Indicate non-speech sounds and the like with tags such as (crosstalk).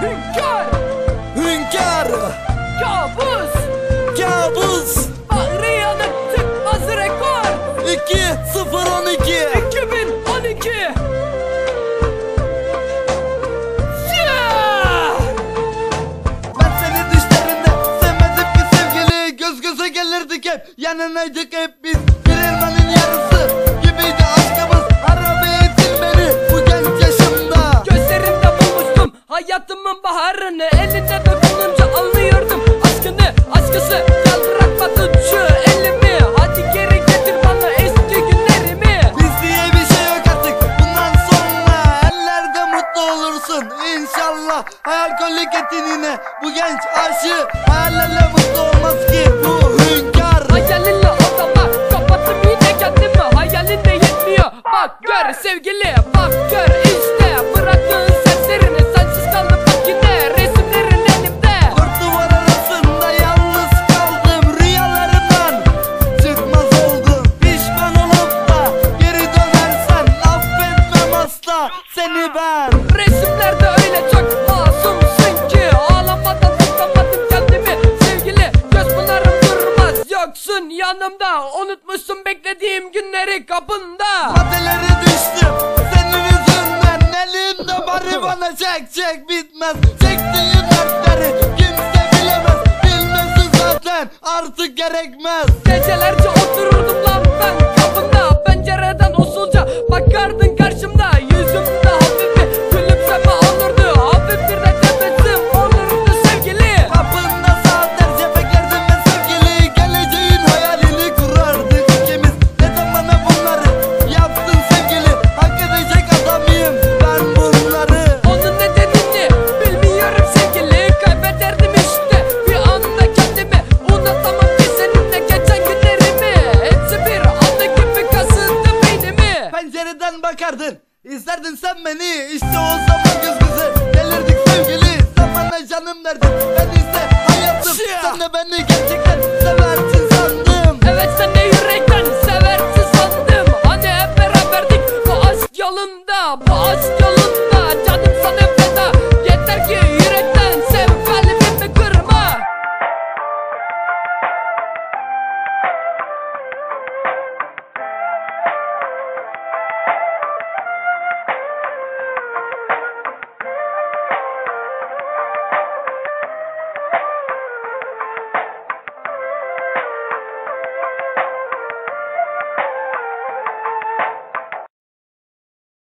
Hünkâr, Hünkâr, kabus, kabus, Bahri yanık çıkmaz rekor! 2-0-12 2012 Şah! Ben seni düşlerinde sevmedim ki sevgili. Göz göze gelirdik hep. Yanınaydık hep biz. Bir elmanın yarısı inşallah Hayal kolik etin yine. Bu genç aşığı Hayallerle mutlu olmaz ki. Bu hünkâr. Hayalinle odama kapattım yine kendimi. Hayalin de yetmiyor. Bak gör sevgili Bak gör yanımda Unutmuşsun beklediğim günleri kapında. Maddelere düştüm senin yüzünden Elimde bari (laughs) bana çek çek bitmez. Çektiğim dertleri kimse bilemez Bilmesi zaten artık gerekmez. Gecelerce otururdum lan bakardın. İzlerdin sen beni. İşte o zaman göz göze gelirdik sevgili. Sen bana canım derdin ben ise hayatım. Sen de beni gerçekten seversin sandım. Evet sen de